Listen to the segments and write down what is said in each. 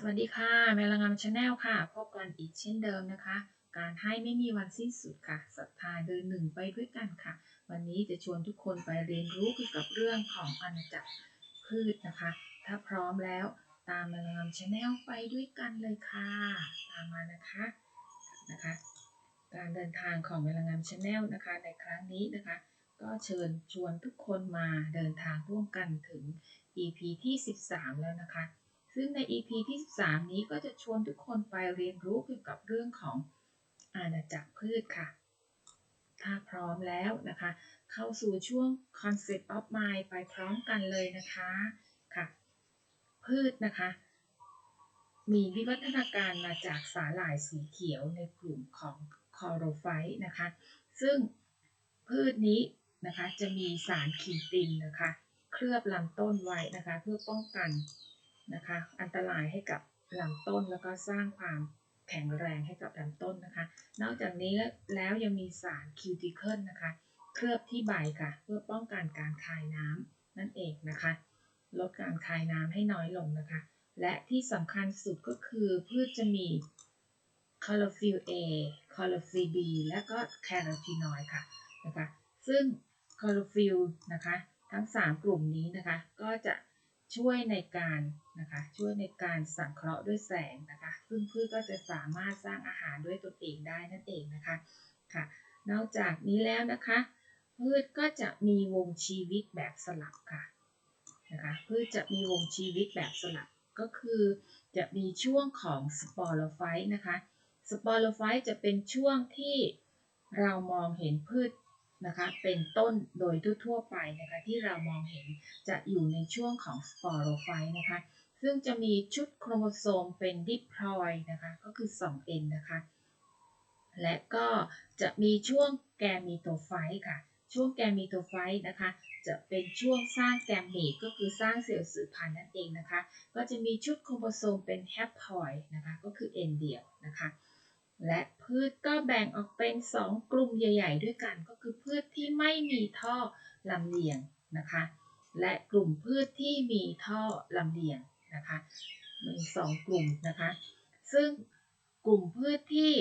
สวัสดีค่ะแมลงามชาแนลค่ะ พบกันอีกเช่นเดิมนะคะ การให้ไม่มีวันสิ้นสุดค่ะศรัทธาเดินหนึ่งไปด้วยกันค่ะ วันนี้จะชวนทุกคนไปเรียนรู้เกี่ยวกับเรื่องของอาณาจักรพืชนะคะ ถ้าพร้อมแล้วตามแมลงามชาแนลไปด้วยกันเลยค่ะ ตามมานะคะนะคะ การเดินทางของแมลงามชาแนลนะคะในครั้งนี้นะคะ ก็เชิญชวนทุกคนมาเดินทางร่วมกันถึง EP ที่ 13 แล้วนะคะ ซึ่งใน EP ที่ 13 นี้ก็จะชวนทุกคนไปเรียนรู้เกี่ยวกับเรื่องของอาณาจักรพืชค่ะ ถ้าพร้อมแล้วนะคะ เข้าสู่ช่วง Concept of Mind ไปพร้อมกันเลยนะคะค่ะ พืชนะคะ มีวิวัฒนาการมาจากสาหร่ายสีเขียวในกลุ่มของคอโรไฟต์นะคะ ซึ่งพืชนี้นะคะจะมีสารคีตินนะคะ เคลือบลำต้นไว้นะคะ เพื่อป้องกัน นะคะ อันตรายให้กับลำต้นแล้วก็สร้างความแข็งแรงให้กับลำต้นนะคะ นอกจากนี้แล้วยังมีสารคิวติเคิลนะคะ เคลือบที่ใบค่ะ เพื่อป้องกันการคายน้ำนั่นเองนะคะ ลดการคายน้ำให้น้อยลงนะคะ และที่สำคัญสุดก็คือพืชจะมีคลอโรฟิล A คลอโรฟิล B และก็แคโรทีนอยด์ค่ะนะคะ ซึ่งคลอโรฟิลนะคะ ทั้ง 3 กลุ่มนี้นะคะ ก็จะ ช่วยในการนะคะช่วยในการสังเคราะห์ด้วยแสงนะคะ ซึ่งพืชก็จะสามารถสร้างอาหารด้วยตนเองได้นั่นเองนะคะค่ะนอกจากนี้แล้วนะคะ พืชก็จะมีวงชีวิตแบบสลับค่ะนะคะพืชจะมีวงชีวิตแบบสลับก็คือจะมีช่วงของสปอโรไฟต์นะคะสปอโรไฟต์จะเป็นช่วงที่เรามองเห็นพืช นะคะเป็นต้นโดยทั่วๆไปนะคะที่เรามองเห็นจะอยู่ในช่วงของสปอโรไฟต์นะคะซึ่งจะมีชุดโครโมโซมเป็นดิพลอยนะคะก็คือ 2n นะคะและก็จะมีช่วงแกมมีโตไฟต์ค่ะ ช่วงแกมมีโตไฟต์นะคะจะเป็นช่วงสร้างแกมมีตก็คือสร้างเซลล์สืบพันธุ์นั่นเองนะคะ ก็จะมีชุดโครโมโซมเป็นแฮปพอยนะคะก็คือ n เดียวนะคะ และพืชก็แบ่งออกเป็น 2 กลุ่มใหญ่ ๆ ด้วยกัน ก็คือพืชที่ไม่มีท่อลำเลียงนะคะ และกลุ่มพืชที่มีท่อลำเลียงนะคะมีสองกลุ่มนะคะ ซึ่งกลุ่มพืชที่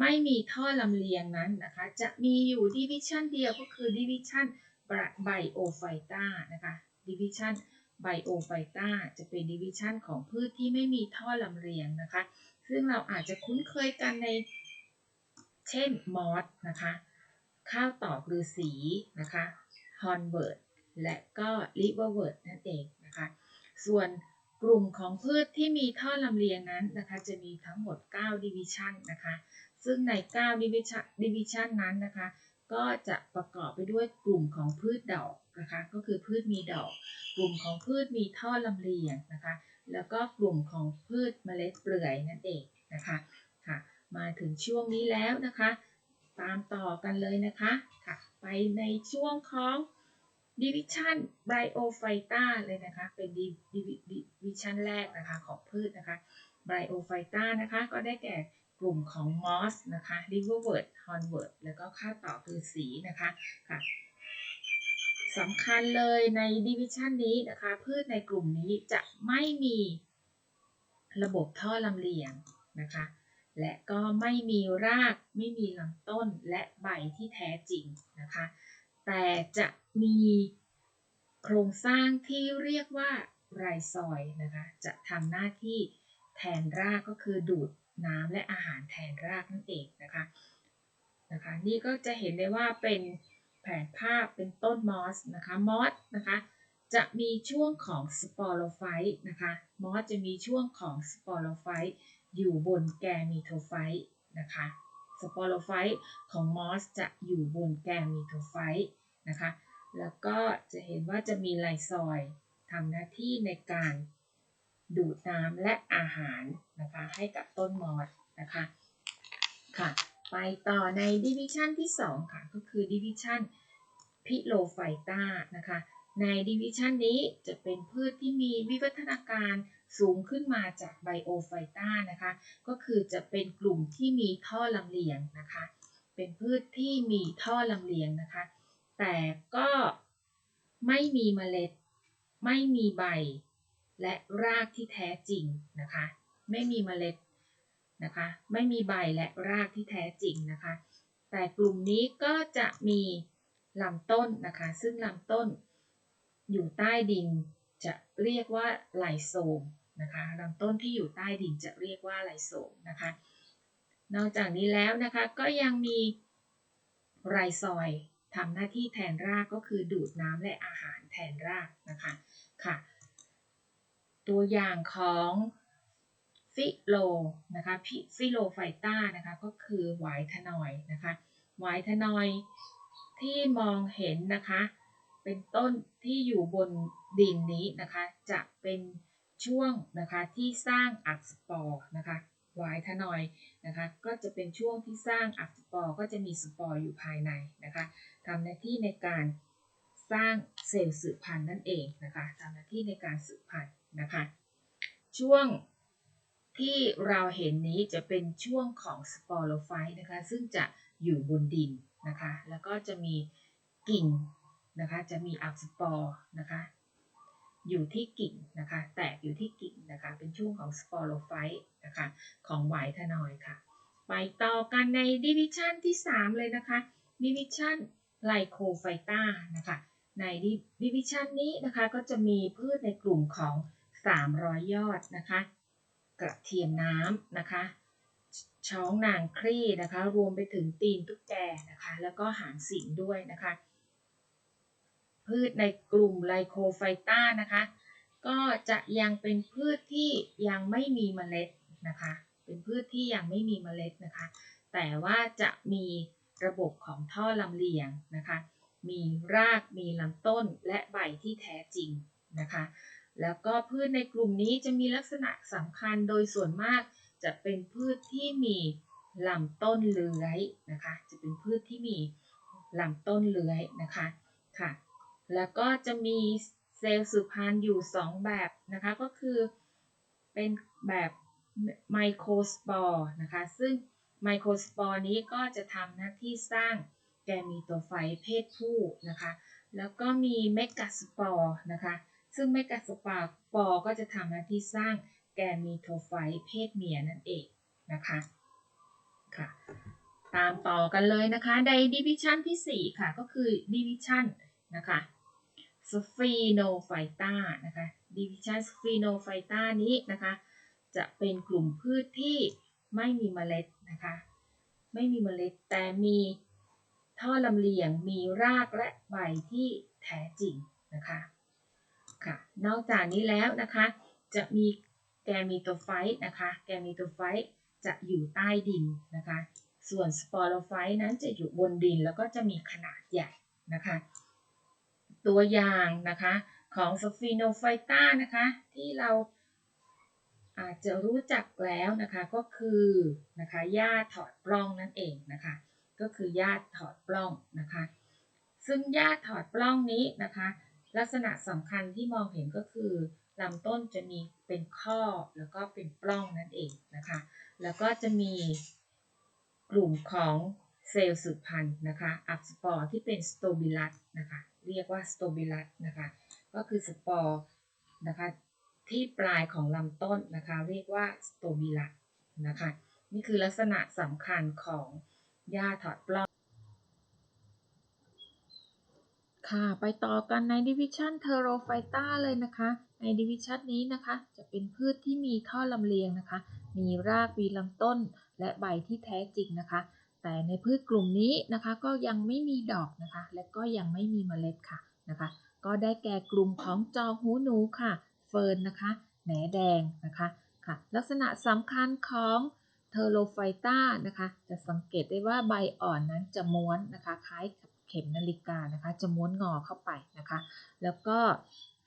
ไม่มีท่อลำเลียงนั้นนะคะ จะมีอยู่ดิวิชันเดียวก็คือดิวิชันไบโอไฟต้านะคะดิวิชันไบโอไฟต้าจะเป็นดิวิชันของพืชที่ไม่มีท่อลำเลียงนะคะ ซึ่งเราอาจจะคุ้นเคยกันใน เช่นมอสนะคะ ข้าวตอกฤาษีนะคะฮอนเบิร์ดและก็ลิเวอร์เวิร์ดนั่นเองนะคะ ส่วนกลุ่มของพืชที่มีท่อลำเลียงนั้นนะคะจะมีทั้งหมด 9 division นะคะ ซึ่งใน 9 division division นั้นนะคะ ก็จะประกอบไปด้วยกลุ่มของพืชดอกนะคะ ก็คือพืชมีดอก กลุ่มของพืชมีท่อลำเลียงนะคะ แล้วก็กลุ่มของพืชเมล็ดเปลือยนั่นเองนะคะค่ะ มาถึงช่วงนี้แล้วนะคะ ตามต่อกันเลยนะคะค่ะ ไปในช่วงของ division bryophyta เลยนะคะ เป็น division แรกนะคะของพืชนะคะ bryophyta นะคะ ก็ได้แก่กลุ่มของ moss นะคะ liverwort hornwort แล้วก็ข้าวตอกฤาษีนะคะค่ะ สำคัญเลยใน division นี้นะคะพืชในกลุ่มนี้จะไม่มีระบบท่อลำเลียงนะคะ และก็ไม่มีรากไม่มีลำต้นและใบที่แท้จริงนะคะ แต่จะมีโครงสร้างที่เรียกว่าไรซอยนะคะ จะทำหน้าที่แทนรากก็คือดูดน้ำและอาหารแทนรากนั่นเองนะคะนะคะ นี่ก็จะเห็นได้ว่าเป็น แผนภาพเป็นต้นมอสนะคะมอสนะคะจะมีช่วงของสปอโรไฟต์นะคะมอสจะมีช่วงของสปอโรไฟต์อยู่บนแกมิโทไฟต์นะคะสปอโรไฟต์ของมอสจะอยู่บนแกมิโทไฟต์นะคะแล้วก็จะเห็นว่าจะมีไลซอยทำหน้าที่ในการดูดน้ำและอาหารนะคะให้กับต้นมอสนะคะค่ะไปต่อในดิวิชันที่ 2 ค่ะ ก็คือดิวิชัน พิโลไฟตานะคะ ในดิวิชันนี้จะเป็นพืชที่มีวิวัฒนาการสูงขึ้นมาจากไบโอไฟตานะคะ ก็คือจะเป็นกลุ่มที่มีท่อลำเลียงนะคะ เป็นพืชที่มีท่อลำเลียงนะคะ แต่ก็ไม่มีเมล็ด ไม่มีใบ และรากที่แท้จริงนะคะ ไม่มีเมล็ดนะคะ ไม่มีใบและรากที่แท้จริงนะคะ แต่กลุ่มนี้ก็จะมี ลำต้นนะคะ ซึ่งลำต้นอยู่ใต้ดินจะเรียกว่าไลโซมนะคะลำต้นที่อยู่ใต้ดินจะเรียกว่าไลโซมนะคะ นอกจากนี้แล้วนะคะก็ยังมีไรซอยทำหน้าที่แทนรากก็คือดูดน้ำและอาหารแทนรากนะคะค่ะ ตัวอย่างของฟิโลนะคะฟิโลไฟต้านะคะก็คือหวายทนอยนะคะหวายทนอย ที่มองเห็นนะคะ เป็นต้นที่อยู่บนดินนี้นะคะ จะเป็นช่วงนะคะที่สร้างอักสปอร์นะคะวายทนอยนะคะก็จะเป็นช่วงที่สร้างอักสปอร์ก็จะมีสปอร์อยู่ภายในนะคะทำหน้าที่ในการสร้างเซลล์สืบพันธุ์นั่นเองนะคะทำหน้าที่ในการสืบพันธุ์นะคะ ช่วงที่เราเห็นนี้จะเป็นช่วงของสปอโรไฟต์นะคะ ซึ่งจะอยู่บนดิน นะคะ แล้วก็จะมีกิ่งนะคะ จะมีอักสปอร์นะคะ อยู่ที่กิ่งนะคะ แตกอยู่ที่กิ่งนะคะ เป็นช่วงของสปอโรไฟต์นะคะ ของไหวทนอยค่ะ ไปต่อกันในดิวิชันที่ 3 เลยนะคะ ดิวิชันไลโคไฟต้านะคะ ในดิวิชันนี้นะคะ ก็จะมีพืชในกลุ่มของ 300 ยอดนะคะ กระเทียมน้ำนะคะ ช้องนางครี่นะคะ รวมไปถึงตีนตุ๊กแกนะคะ แล้วก็หางสิงด้วยนะคะ พืชในกลุ่มไลโคไฟต้านะคะ ก็จะยังเป็นพืชที่ยังไม่มีเมล็ดนะคะ เป็นพืชที่ยังไม่มีเมล็ดนะคะ แต่ว่าจะมีระบบของท่อลำเลียงนะคะ มีราก มีลำต้น และใบที่แท้จริงนะคะ แล้วก็พืชในกลุ่มนี้จะมีลักษณะสำคัญโดยส่วนมาก จะเป็นพืชที่มีลำต้นเลื้อยนะคะ จะเป็นพืชที่มีลำต้นเลื้อยนะคะค่ะ แล้วก็จะมีเซลล์สืบพันธุ์อยู่ 2 แบบนะคะ ก็คือเป็นแบบไมโครสปอร์นะคะ ซึ่งไมโครสปอร์นี้ก็จะทำหน้าที่สร้างแกมีตัวไฟเพศผู้นะคะ แล้วก็มีเมกาสปอร์นะคะ ซึ่งเมกาสปอร์ก็จะทำหน้าที่สร้าง แกมีโทไฟเพศเมียนั่นเองนะคะค่ะตามต่อกันเลยนะคะในดิวิชันที่ 4 ค่ะ ก็คือดิวิชันนะคะสฟีโนไฟต้านะคะดิวิชันสฟีโนไฟตานี้นะคะ จะเป็นกลุ่มพืชที่ไม่มีเมล็ดนะคะ ไม่มีเมล็ดแต่มีท่อลำเลียงมีรากและใบที่แท้จริงนะคะค่ะ นอกจากนี้แล้วนะคะ จะมี แกมีโตไฟต์นะคะ แกมีโตไฟต์จะอยู่ใต้ดินนะคะ ส่วนสปอโรไฟต์นั้นจะอยู่บนดินแล้วก็จะมีขนาดใหญ่นะคะ ตัวอย่างนะคะของสฟีโนไฟต้านะคะที่เราอาจจะรู้จักแล้วนะคะก็คือนะคะหญ้าถอดปล้องนั่นเองนะคะ ก็คือหญ้าถอดปล้องนะคะ ซึ่งหญ้าถอดปล้องนี้นะคะ ลักษณะสำคัญที่มองเห็นก็คือ ลำต้นจะมีเป็นข้อแล้วก็เป็นปล้องนั่นเองนะคะ แล้วก็จะมีกลุ่มของเซลล์สืบพันธุ์นะคะ อักสปอร์ที่เป็นสโตบิลัสนะคะ เรียกว่าสโตบิลัสนะคะ ก็คือสปอร์นะคะที่ปลายของลำต้นนะคะ เรียกว่าสโตบิลัสนะคะ นี่คือลักษณะสำคัญของหญ้าถอดปล้อง ค่ะ ไปต่อกันในดิวิชันเทโรไฟต้าเลยนะคะ ในดิวิชันนี้นะคะ จะเป็นพืชที่มีท่อลำเลียงนะคะ มีรากมีลำต้น และใบที่แท้จริงนะคะ แต่ในพืชกลุ่มนี้นะคะ ก็ยังไม่มีดอกนะคะ และก็ยังไม่มีเมล็ดค่ะนะคะ ก็ได้แก่กลุ่มของจอหูหนูค่ะ เฟิร์นนะคะ แหนแดงนะคะค่ะ ลักษณะสำคัญของเทโรไฟต้านะคะ จะสังเกตได้ว่าใบอ่อนนั้นจะม้วนนะคะ คล้ายกับเข็มนาฬิกานะคะ จะม้วนงอเข้าไปนะคะ แล้วก็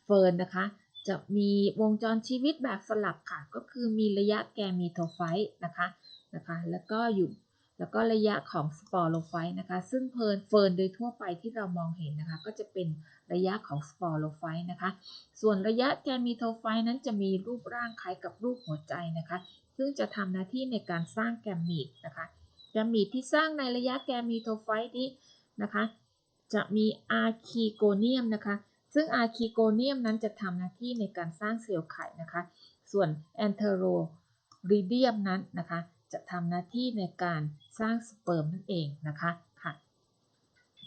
เฟิร์นนะคะ จะมีวงจรชีวิตแบบสลับค่ะ ก็คือมีระยะแกมีโทไฟต์นะคะนะคะ แล้วก็อยู่แล้วก็ระยะของสปอโรไฟต์นะคะ ซึ่งเพลินเฟิร์นโดยทั่วไปที่เรามองเห็นนะคะ ก็จะเป็นระยะของสปอโรไฟต์นะคะ ส่วนระยะแกมีโทไฟต์นั้นจะมีรูปร่างคล้ายกับรูปหัวใจนะคะ ซึ่งจะทำหน้าที่ในการสร้างแกมมีดนะคะ แกมมีดที่สร้างในระยะแกมีโทไฟต์นี้นะคะ จะมีอะคีโกเนียมนะคะ ซึ่งอะคิโกเนียมนั้นจะทำหน้าที่ในการสร้างเซลล์ไข่นะคะ ส่วนแอนเทโรริเดียมนั้นนะคะ จะทำหน้าที่ในการสร้างสเปิร์มนั่นเองนะคะค่ะ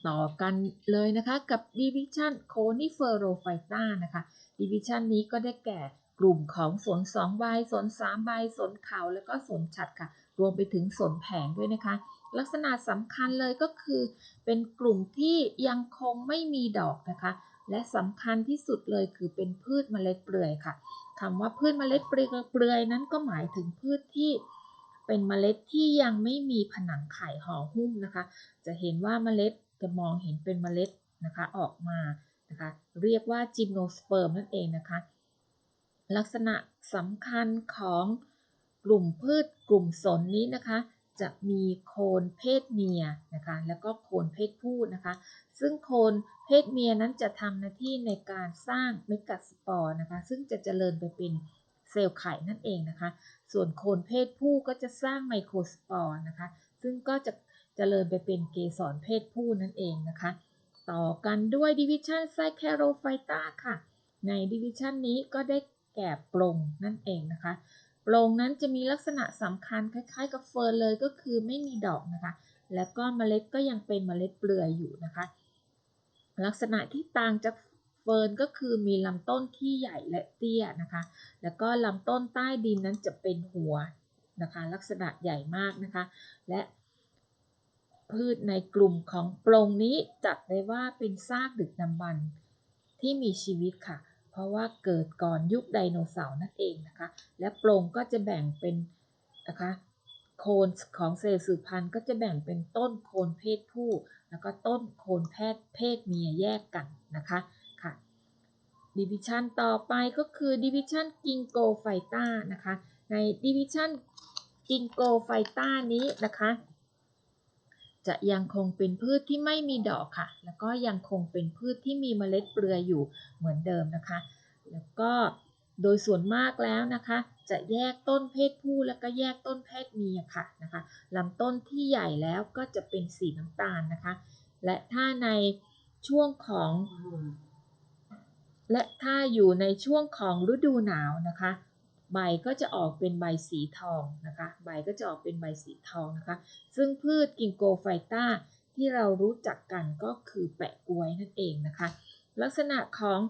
ต่อกันเลยนะคะกับดิวิชันโคนิเฟอโรไฟต้านะคะดิวิชันนี้ก็ได้แก่กลุ่มของสน2ใบสน3ใบสนเขาแล้วก็สนฉัดค่ะ รวมไปถึงสนแผงด้วยนะคะ ลักษณะสำคัญเลยก็คือ เป็นกลุ่มที่ยังคงไม่มีดอกนะคะ และสำคัญที่สุดเลยคือเป็นพืชเมล็ดเปลือยค่ะคำว่าพืชเมล็ดเปลือยนั้นก็หมายถึงพืชที่เป็นเมล็ดที่ยังไม่มีผนังไข่ห่อหุ้มนะคะ จะเห็นว่าเมล็ดจะมองเห็นเป็นเมล็ดนะคะออกมานะคะ เรียกว่าจิมโนสเปิร์มนั่นเองนะคะ ลักษณะสำคัญของกลุ่มพืชกลุ่มสนนี้นะคะ จะมีโคนเพศเมียนะคะแล้วก็โคนเพศผู้นะคะซึ่งโคนเพศเมียนั้นจะทำหน้าที่ในการสร้างเมกะสปอร์นะคะซึ่งจะเจริญไปเป็นเซลล์ไข่นั่นเองนะคะ ส่วนโคนเพศผู้ก็จะสร้างไมโครสปอร์นะคะ ซึ่งก็จะเจริญไปเป็นเกสรเพศผู้นั่นเองนะคะ ต่อกันด้วยดิวิชันไซแคโรไฟตาค่ะ ในดิวิชันนี้ก็ได้แก่ปลงนั่นเองนะคะ ปลงนั้นจะมีลักษณะสำคัญคล้ายๆ กับเฟิร์นเลยก็คือไม่มีดอกนะคะ แล้วก็เมล็ดก็ยังเป็นเมล็ดเปลือยอยู่นะคะ ลักษณะที่ต่างจากเฟิร์นก็คือมีลำต้นที่ใหญ่และเตี้ยนะคะ แล้วก็ลำต้นใต้ดินนั้นจะเป็นหัวนะคะ ลักษณะใหญ่มากนะคะ และพืชในกลุ่มของปลงนี้จัดได้ว่าเป็นซากดึกดำบรรพ์ที่มีชีวิตค่ะ ราะว่าเกิดก่อนยุคไดโนเสาร์นั่นเองนะคะ และโปลงก็จะแบ่งเป็นนะคะโคนของเซลล์สืบพันธุ์ก็จะแบ่งเป็นต้นโคนเพศผู้ แล้วก็ต้นโคนแพทย์เพศเมียแยกกันนะคะค่ะดิวิชันต่อไปก็คือดิวิชันกิงโกไฟต้านะคะในดิวิชันกิงโกไฟต้านี้นะคะ จะยังคงเป็นพืชที่ไม่มีดอกค่ะ แล้วก็ยังคงเป็นพืชที่มีเมล็ดเปลือยอยู่เหมือนเดิมนะคะ แล้วก็โดยส่วนมากแล้วนะคะ จะแยกต้นเพศผู้แล้วก็แยกต้นเพศเมียค่ะนะคะลำต้นที่ใหญ่แล้วก็จะเป็นสีน้ำตาลนะคะ และถ้าในช่วงของ และถ้าอยู่ในช่วงของฤดูหนาวนะคะ ใบก็จะออกเป็นใบสีทองนะคะ ใบก็จะออกเป็นใบสีทองนะคะ ซึ่งพืชกิงโกไฟต้าที่เรารู้จักกันก็คือแปะกล้วยนั่นเองนะคะ ลักษณะของ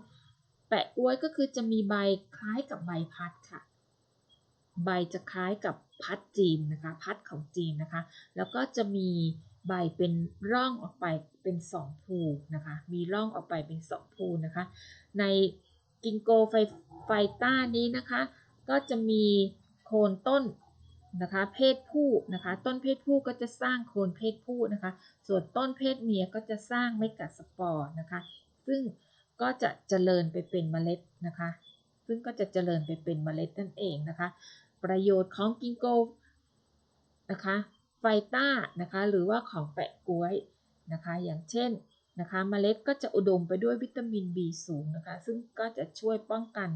แปะกล้วยก็คือจะมีใบคล้ายกับใบพัดค่ะ ใบจะคล้ายกับพัดจีนนะคะ พัดของจีนนะคะ แล้วก็จะมีใบเป็นร่องออกไปเป็นสองภูนะคะ มีร่องออกไปเป็นสองภูนะคะ ในกิงโกไฟไฟต้านี้นะคะ ก็จะมีโคนต้นนะคะ เพศผู้นะคะ ต้นเพศผู้ก็จะสร้างโคนเพศผู้นะคะ ส่วนต้นเพศเมียก็จะสร้างเมกะสปอร์นะคะ ซึ่งก็จะเจริญไปเป็นเมล็ดนะคะ ซึ่งก็จะเจริญไปเป็นเมล็ดนั่นเองนะคะ ประโยชน์ของกิงโกนะคะไฟต้านะคะหรือว่าของแปะกล้วยนะคะ อย่างเช่นนะคะเมล็ดก็จะอุดมไปด้วยวิตามิน B สูงนะคะ ซึ่งก็จะช่วยป้องกัน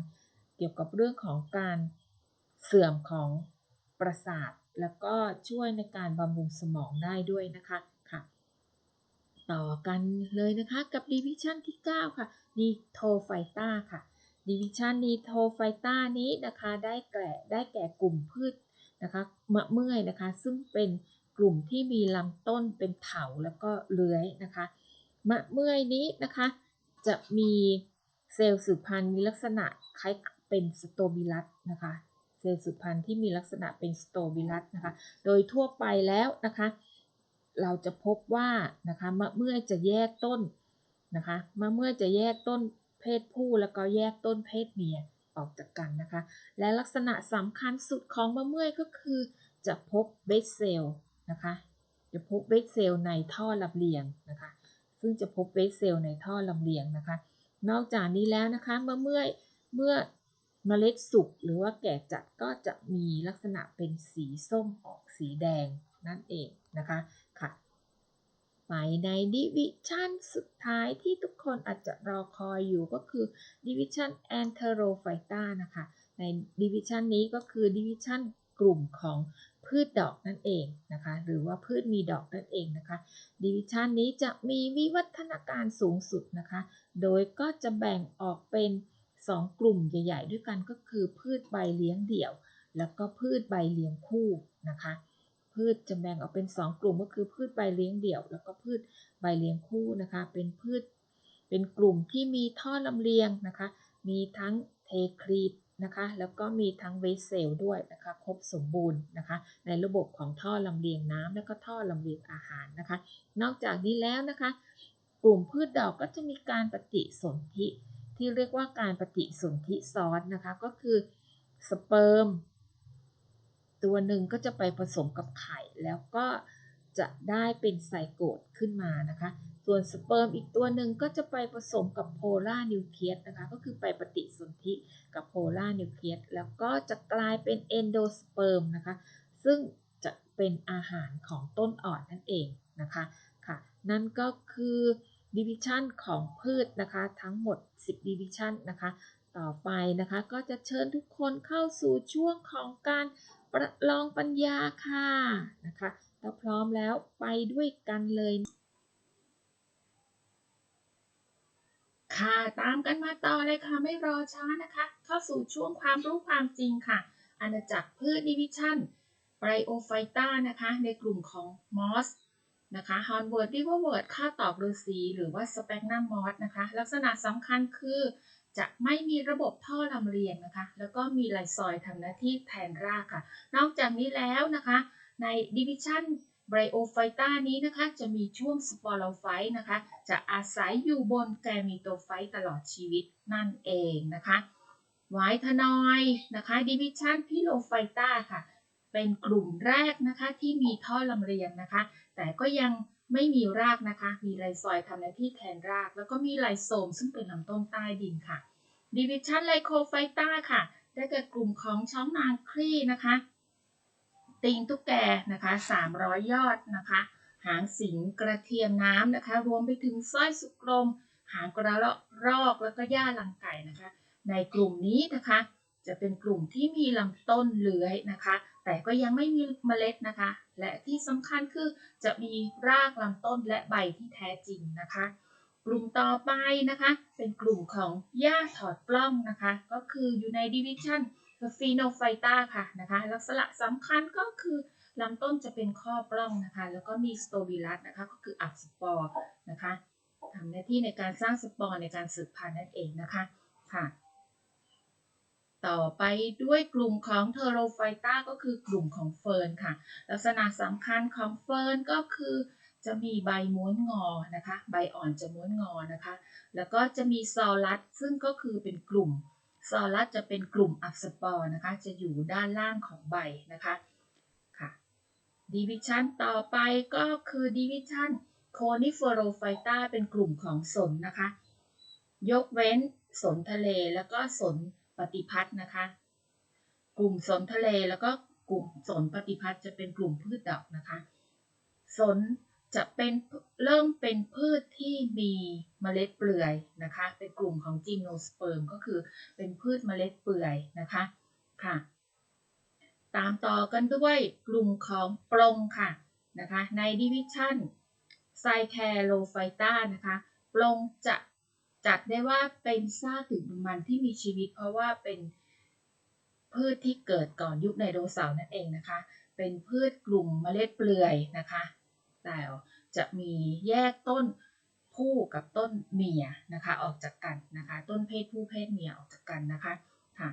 เกี่ยวกับเรื่องของการเสื่อมของประสาท แล้วก็ช่วยในการบำรุงสมองได้ด้วยนะคะค่ะ ต่อกันเลยนะคะกับดิวิชั่นที่ 9 ค่ะนีโทไฟต้าค่ะดิวิชั่นนีโทไฟต้านี้นะคะได้แก่ได้แก่กลุ่มพืชนะคะมะเมื่อยนะคะ ซึ่งเป็นกลุ่มที่มีลำต้นเป็นเถาแล้วก็เลื้อยนะคะมะเมื่อยนี้นะคะ จะมีเซลล์สืบพันธุ์มีลักษณะคล้าย เป็นสโตบิลัสนะคะเซลล์สืบพันธุ์ที่มีลักษณะเป็นสโตบิลัสนะคะ โดยทั่วไปแล้วนะคะ เราจะพบว่านะคะมเมื่อจะแยกต้นนะคะมเมื่อจะแยกต้นเพศผู้แล้วก็แยกต้นเพศเมียออกจากกันนะคะ และลักษณะสำคัญสุดของมะเมื่อยก็คือ จะพบเบสเซลนะคะ จะพบเบสเซลในท่อลำเลียงนะคะ ซึ่งจะพบเบสเซลในท่อลำเลียงนะคะ นอกจากนี้แล้วนะคะเมื่อเมื่อยเมื่อ เมล็ดสุกหรือว่าแก่จัดก็จะมีลักษณะเป็นสีส้มออกสีแดงนั่นเองนะคะค่ะไปในดิวิชั่นสุดท้ายที่ทุกคนอาจจะรอคอยอยู่ก็คือดิวิชั่นแอนเทโรไฟต้านะคะในดิวิชั่นนี้ก็คือดิวิชั่นกลุ่มของพืชดอกนั่นเองนะคะหรือว่าพืชมีดอกนั่นเองนะคะดิวิชันนี้จะมีวิวัฒนาการสูงสุดนะคะ โดยก็จะแบ่งออกเป็น 2กลุ่มใหญ่ ๆ ด้วยกันก็คือพืชใบเลี้ยงเดี่ยว แล้วก็พืชใบเลี้ยงคู่นะคะ พืชจะแบ่งออกเป็น 2 กลุ่มก็คือพืชใบเลี้ยงเดี่ยว แล้วก็พืชใบเลี้ยงคู่นะคะ เป็นพืชเป็นกลุ่มที่มีท่อลำเลียงนะคะ มีทั้งเทครีตนะคะแล้วก็มีทั้งเวสเซลด้วยนะคะครบสมบูรณ์นะคะในระบบของท่อลำเลียงน้ำแล้วก็ท่อลำเลียงอาหารนะคะ นอกจากนี้แล้วนะคะ กลุ่มพืชดอกก็จะมีการปฏิสนธิ ที่เรียกว่าการปฏิสนธิซ้อนนะคะ ก็คือสเปิร์มตัวหนึ่งก็จะไปผสมกับไข่ แล้วก็จะได้เป็นไซโกตขึ้นมานะคะ ส่วนสเปิร์มอีกตัวหนึ่งก็จะไปผสมกับโพลาร์นิวเคลียสนะคะ ก็คือไปปฏิสนธิกับโพลาร์นิวเคลียสแล้วก็จะกลายเป็นเอนโดสเปิร์มนะคะ ซึ่งจะเป็นอาหารของต้นอ่อนนั่นเองนะคะ ค่ะ นั่นก็คือ ดิวิชันของพืชนะคะ ทั้งหมด 10ดิวิชันนะคะ ต่อไปนะคะก็จะเชิญทุกคนเข้าสู่ช่วงของการประลองปัญญาค่ะนะคะถ้าพร้อมแล้วไปด้วยกันเลยค่ะตามกันมาต่อเลยค่ะไม่รอช้านะคะ เข้าสู่ช่วงความรู้ความจริงค่ะ อาณาจักรพืชดิวิชั่นไบโอไฟต้านะคะ ในกลุ่มของมอส นะคะฮอนเวิร์ดริวอร์เวิร์ดค่าตอบฤาษีหรือว่าสเปกนัมมอสนะคะ ลักษณะสำคัญคือจะไม่มีระบบท่อลำเลียงนะคะ แล้วก็มีไหลซอยทำหน้าที่แทนรากค่ะ นอกจากนี้แล้วนะคะ ในดิวิชั่นไบโอไฟตานี้นะคะจะมีช่วงสปอร์ไฟต์นะคะ จะอาศัยอยู่บนแกมีโตไฟต์ตลอดชีวิตนั่นเองนะคะไวทนอยนะคะดิวิชั่นพิโลไฟตาค่ะ เป็นกลุ่มแรกนะคะที่มีท่อลำเลียงนะคะ แต่ก็ยังไม่มีรากนะคะ มีไลซอยทำหน้าที่แทนราก แล้วก็มีไลโซมซึ่งเป็นลำต้นใต้ดินค่ะดิวิชันไลโคไฟต้าค่ะ ได้แก่กลุ่มของช้องนางคลี่นะคะตีนตุ๊กแกนะคะ 300 ยอดนะคะ หางสิงกระเทียมน้ำนะคะ รวมไปถึงสร้อยสุกรม หางกระรอกแล้วก็หญ้าลังไก่นะคะ ในกลุ่มนี้นะคะ จะเป็นกลุ่มที่มีลำต้นเลื้อยนะคะ แต่ก็ยังไม่มีเมล็ดนะคะ และที่สำคัญคือจะมีรากลำต้นและใบที่แท้จริงนะคะ กลุ่มต่อไปนะคะ เป็นกลุ่มของหญ้าถอดปล้องนะคะ ก็คืออยู่ในดิวิชั่นฟีโนไฟตาค่ะนะคะลักษณะสำคัญก็คือลำต้นจะเป็นข้อปล้องนะคะ แล้วก็มีสโตบิลัสนะคะก็คืออักสปอร์นะคะทำหน้าที่ในการสร้างสปอร์ในการสืบพันธุ์นั่นเองนะคะค่ะ ต่อไปด้วยกลุ่มของเทโรไฟต้าก็คือกลุ่มของเฟิร์นค่ะ ลักษณะสำคัญของเฟิร์นก็คือจะมีใบม้วนงอนะคะ ใบอ่อนจะม้วนงอนะคะ แล้วก็จะมีซอลัสซึ่งก็คือเป็นกลุ่ม ซอลัสจะเป็นกลุ่มอักษปอร์นะคะ จะอยู่ด้านล่างของใบนะคะค่ะดิวิชันต่อไปก็คือดิวิชันโคนิฟโรไฟต้าเป็นกลุ่มของสนนะคะ ยกเว้นสนทะเลแล้วก็สน ปฏิพัทธ์นะคะ กลุ่มสนทะเลแล้วก็กลุ่มสนปฏิพัทธ์จะเป็นกลุ่มพืชดอกนะคะ สนจะเป็นเริ่มเป็นพืชที่มีเมล็ดเปลือยนะคะ เป็นกลุ่มของจิมโนสเปิร์มก็คือเป็นพืชเมล็ดเปลือยนะคะค่ะ ตามต่อกันด้วยกลุ่มของปรงค่ะนะคะในดิวิชั่นไซแคโลไฟตานะคะปรงจะ จัดได้ว่าเป็นซากถึงมันที่มีชีวิต เพราะว่าเป็นพืชที่เกิดก่อนยุคไดโนเสาร์นั่นเองนะคะ เป็นพืชกลุ่มเมล็ดเปลือยนะคะ แต่จะมีแยกต้นผู้กับต้นเมียนะคะออกจากกันนะคะ ต้นเพศผู้เพศเมียออกจากกันนะคะค่ะ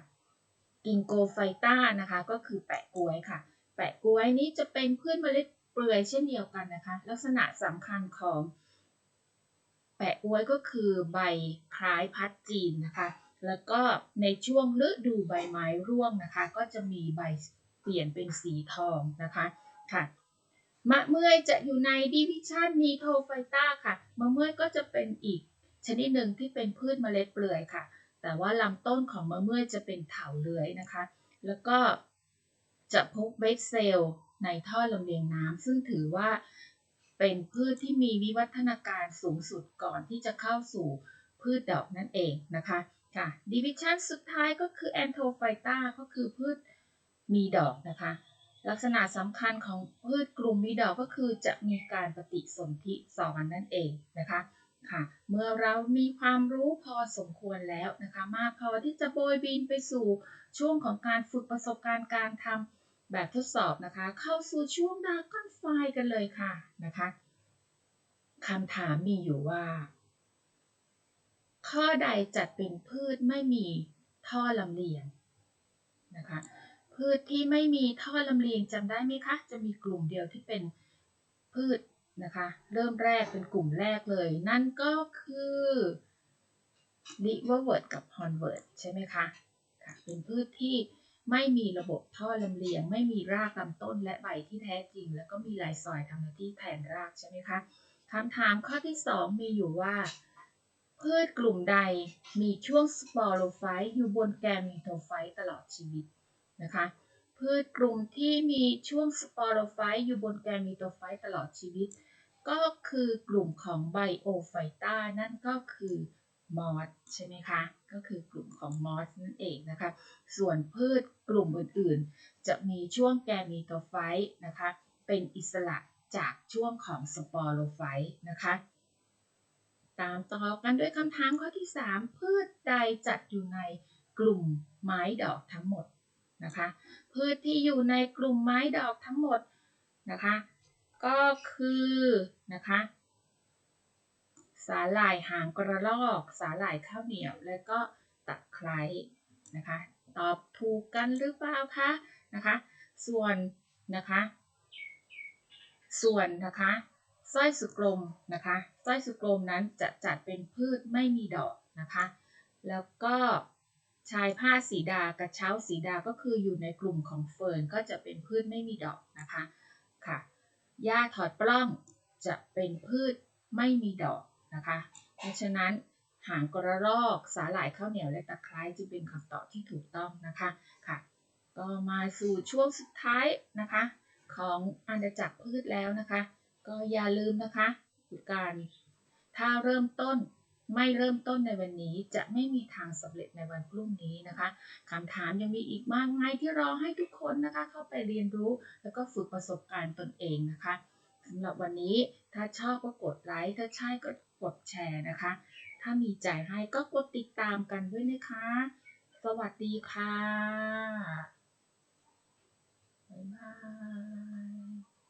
กิงโกไฟต้านะคะก็คือแปะกล้วยค่ะ แปะกล้วยนี้จะเป็นพืชเมล็ดเปลือยเช่นเดียวกันนะคะ ลักษณะสำคัญของ แปะกล้วยก็คือใบคล้ายพัดจีนนะคะ แล้วก็ในช่วงฤดูใบไม้ร่วงนะคะ ก็จะมีใบเปลี่ยนเป็นสีทองนะคะค่ะมะเมื่อยจะอยู่ในดิวิชันนีโทไฟต้าค่ะมะเมื่อยก็จะเป็นอีกชนิดหนึ่งที่เป็นพืชเมล็ดเปลือยค่ะ แต่ว่าลำต้นของมะเมื่อยจะเป็นเถาเลื้อยนะคะ แล้วก็จะพบเบสเซลในท่อลำเลียงน้ำซึ่งถือว่า เป็นพืชที่มีวิวัฒนาการสูงสุดก่อนที่จะเข้าสู่พืชดอกนั่นเองนะคะค่ะดิวิชันสุดท้ายก็คือแอนโทไฟตาก็คือพืชมีดอกนะคะ ลักษณะสำคัญของพืชกลุ่มมีดอกก็คือจะมีการปฏิสนธิซ้อนนั่นเองนะคะค่ะ เมื่อเรามีความรู้พอสมควรแล้วนะคะ มากพอที่จะโบยบินไปสู่ช่วงของการฝึกประสบการณ์การทำแบบทดสอบนะคะ เข้าสู่ช่วงดากอน ไฟกันเลยค่ะนะคะคำถามมีอยู่ว่า ข้อใดจัดเป็นพืชไม่มีท่อลำเลียงนะคะพืชที่ไม่มีท่อลำเลียงจำได้ไหมคะ จะมีกลุ่มเดียวที่เป็นพืชนะคะ เริ่มแรกเป็นกลุ่มแรกเลย นั่นก็คือ liverwort กับ hornwort ใช่ไหมคะค่ะเป็นพืชที่ ไม่มีระบบท่อลำเลียง ไม่มีรากลำต้นและใบที่แท้จริง แล้วก็มีลายซอยทำหน้าที่แทนรากใช่ไหมคะคำถามข้อที่ 2 มีอยู่ว่า พืชกลุ่มใดมีช่วงสปอโรไฟต์อยู่บนแกมีโทไฟต์ตลอดชีวิตนะคะพืชกลุ่มที่มีช่วงสปอโรไฟต์อยู่บนแกมีโทไฟต์ตลอดชีวิต ก็คือกลุ่มของไบโอไฟตานั่นก็คือ มอสใช่ไหมคะ ก็คือกลุ่มของมอสนั่นเองนะคะ ส่วนพืชกลุ่มอื่นๆ จะมีช่วงแกมีโทไฟต์นะคะ เป็นอิสระจากช่วงของสปอโรไฟต์นะคะ ตามต่อกันด้วยคำถามข้อที่ 3 พืชใดจัดอยู่ในกลุ่มไม้ดอกทั้งหมดนะคะ พืชที่อยู่ในกลุ่มไม้ดอกทั้งหมดนะคะ ก็คือนะคะ สาหร่ายหางกระรอก สาหร่ายข้าวเหนียว และก็ตะไคร้นะคะ ตอบถูกกันหรือเปล่าคะนะคะ ส่วนนะคะ ส่วนนะคะสร้อยสุกลมนะคะสร้อยสุกลมนั้นจะจัดเป็นพืชไม่มีดอกนะคะ แล้วก็ชายผ้าสีดากระเช้าสีดาก็คืออยู่ในกลุ่มของเฟิร์นก็จะเป็นพืชไม่มีดอกนะคะค่ะหญ้าถอดปล้องจะเป็นพืชไม่มีดอก นะคะ เพราะฉะนั้นหางกระรอกสาหร่ายข้าวเหนียวและตะไคร้จึงเป็นคำตอบที่ถูกต้องนะคะค่ะ ก็มาสู่ช่วงสุดท้ายนะคะ ของอาณาจักรพืชแล้วนะคะ ก็อย่าลืมนะคะการ ถ้าเริ่มต้นไม่เริ่มต้นในวันนี้จะไม่มีทางสำเร็จในวันพรุ่งนี้นะคะคำถามยังมีอีกมากมายที่รอให้ทุกคนนะคะ เข้าไปเรียนรู้แล้วก็ฝึกประสบการณ์ตนเองนะคะสำหรับวันนี้ถ้าชอบก็กดไลค์ถ้าใช่ก็ กดแชร์นะคะ ถ้ามีใจให้ก็กดติดตามกันด้วยนะคะ สวัสดีค่ะ บ๊ายบาย